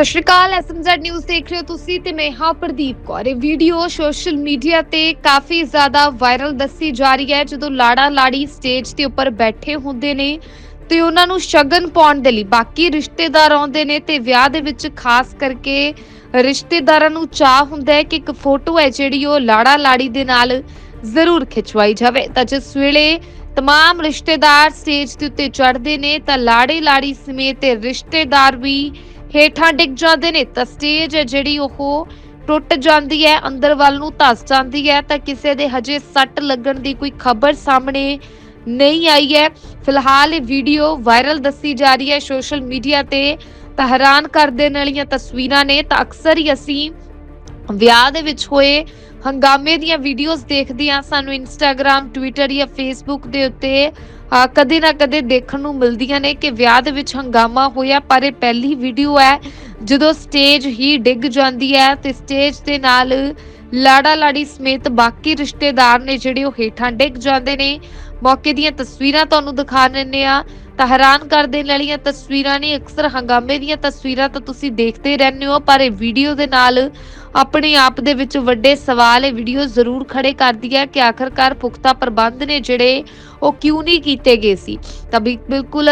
ਸਤਿ ਸ਼੍ਰੀ ਅਕਾਲ SMZ news ਦੇਖ ਰਹੇ ਹੋ ਤੁਸੀਂ ਤੇ ਮੈਂ ਹਾਂ ਪ੍ਰਦੀਪ ਕੌਰ। ਇਹ ਵੀਡੀਓ ਸੋਸ਼ਲ ਮੀਡੀਆ ਤੇ ਕਾਫੀ ਜ਼ਿਆਦਾ ਵਾਇਰਲ ਦੱਸੀ ਜਾ ਰਹੀ ਹੈ। ਜਦੋਂ ਲਾੜਾ ਲਾੜੀ ਸਟੇਜ ਦੇ ਉੱਪਰ ਬੈਠੇ ਹੁੰਦੇ ਨੇ ਤੇ ਉਹਨਾਂ ਨੂੰ ਸ਼ਗਨ ਪਾਉਣ ਦੇ ਲਈ ਬਾਕੀ ਰਿਸ਼ਤੇਦਾਰ ਆਉਂਦੇ ਨੇ ਤੇ ਵਿਆਹ ਦੇ ਵਿੱਚ ਖਾਸ ਕਰਕੇ ਰਿਸ਼ਤੇਦਾਰਾਂ ਨੂੰ ਚਾਹ ਹੁੰਦਾ ਹੈ ਕਿ ਇੱਕ ਫੋਟੋ ਹੈ ਜਿਹੜੀ ਉਹ ਲਾੜਾ ਲਾੜੀ ਦੇ ਨਾਲ ਜ਼ਰੂਰ ਖਿਚਵਾਈ ਜਾਵੇ। ਤਾਂ ਜਿਸ ਵੇਲੇ ਤਮਾਮ ਰਿਸ਼ਤੇਦਾਰ ਸਟੇਜ ਦੇ ਉੱਤੇ ਚੜ੍ਹਦੇ ਨੇ ਤਾਂ ਲਾੜੇ ਲਾੜੀ ਸਮੇਤ ਰਿਸ਼ਤੇਦਾਰ ਵੀ ਹੇਠਾਂ ਡਿੱਗ ਜਾਂਦੇ ਨੇ। ਤਾਂ ਸਟੇਜ ਹੈ ਜਿਹੜੀ ਉਹ ਟੁੱਟ ਜਾਂਦੀ ਹੈ, ਅੰਦਰ ਵੱਲ ਨੂੰ ਧੱਸ ਜਾਂਦੀ ਹੈ। ਤਾਂ ਕਿਸੇ ਦੇ ਹਜੇ ਸੱਟ ਲੱਗਣ ਦੀ ਕੋਈ ਖਬਰ ਸਾਹਮਣੇ ਨਹੀਂ ਆਈ ਹੈ। ਫਿਲਹਾਲ ਇਹ ਵੀਡੀਓ ਵਾਇਰਲ ਦੱਸੀ ਜਾ ਰਹੀ ਹੈ ਸੋਸ਼ਲ ਮੀਡੀਆ ਤੇ। ਤਾਂ ਹੈਰਾਨ ਕਰ ਦੇਣ ਵਾਲੀਆਂ ਤਸਵੀਰਾਂ ਨੇ। ਤਾਂ ਅਕਸਰ ਹੀ ਅਸੀਂ ਵਿਆਹ ਦੇ ਵਿੱਚ ਹੋਏ ਹੰਗਾਮੇ ਦੀਆਂ ਵੀਡੀਓਜ਼ ਦੇਖਦੇ ਹਾਂ ਸਾਨੂੰ ਇੰਸਟਾਗ੍ਰam ਟਵਿੱਟਰ ਜਾਂ ਫੇਸਬੁੱਕ ਦੇ ਉੱਤੇ ਕਦੇ ਨਾ ਕਦੇ ਦੇਖਣ ਨੂੰ ਮਿਲਦੀਆਂ ਨੇ ਕਿ ਵਿਆਹ ਦੇ ਵਿੱਚ ਹੰਗਾਮਾ ਹੋਇਆ, ਪਰ ਇਹ ਪਹਿਲੀ ਵੀਡੀਓ ਹੈ ਜਦੋਂ ਸਟੇਜ ਹੀ ਡਿੱਗ ਜਾਂਦੀ ਹੈ ਤੇ ਸਟੇਜ ਦੇ ਨਾਲ ਲਾੜਾ ਲਾੜੀ ਸਮੇਤ ਬਾਕੀ ਰਿਸ਼ਤੇਦਾਰ ਨੇ ਜਿਹੜੇ ਉਹ ਹੇਠਾਂ ਡਿੱਗ ਜਾਂਦੇ ਨੇ। ਮੌਕੇ ਦੀਆਂ ਤਸਵੀਰਾਂ ਤੁਹਾਨੂੰ ਦਿਖਾ ਦਿੰਨੇ ਆ ਤਾਂ ਹੈਰਾਨ ਕਰ ਦੇਣ ਵਾਲੀਆਂ ਤਸਵੀਰਾਂ ਨੇ, ਅਕਸਰ ਹੰਗਾਮੇ ਦੀਆਂ ਤਸਵੀਰਾਂ ਤਾਂ ਤੁਸੀਂ ਦੇਖਦੇ ਰਹਿੰਦੇ ਹੋ, ਪਰ ਇਹ ਵੀਡੀਓ ਦੇ ਨਾਲ ਆਪਣੇ ਆਪ ਦੇ ਵਿੱਚ ਵੱਡੇ ਸਵਾਲ ਇਹ ਵੀਡੀਓ ਜ਼ਰੂਰ ਖੜੇ ਕਰਦੀ ਹੈ ਕਿ ਆਖਰਕਾਰ ਪੁਖਤਾ ਪ੍ਰਬੰਧ ਨੇ ਜਿਹੜੇ ਉਹ ਕਿਉਂ ਨਹੀਂ ਕੀਤੇ ਗਏ ਸੀ। ਤਾਂ ਬਿ- ਬਿਲਕੁਲ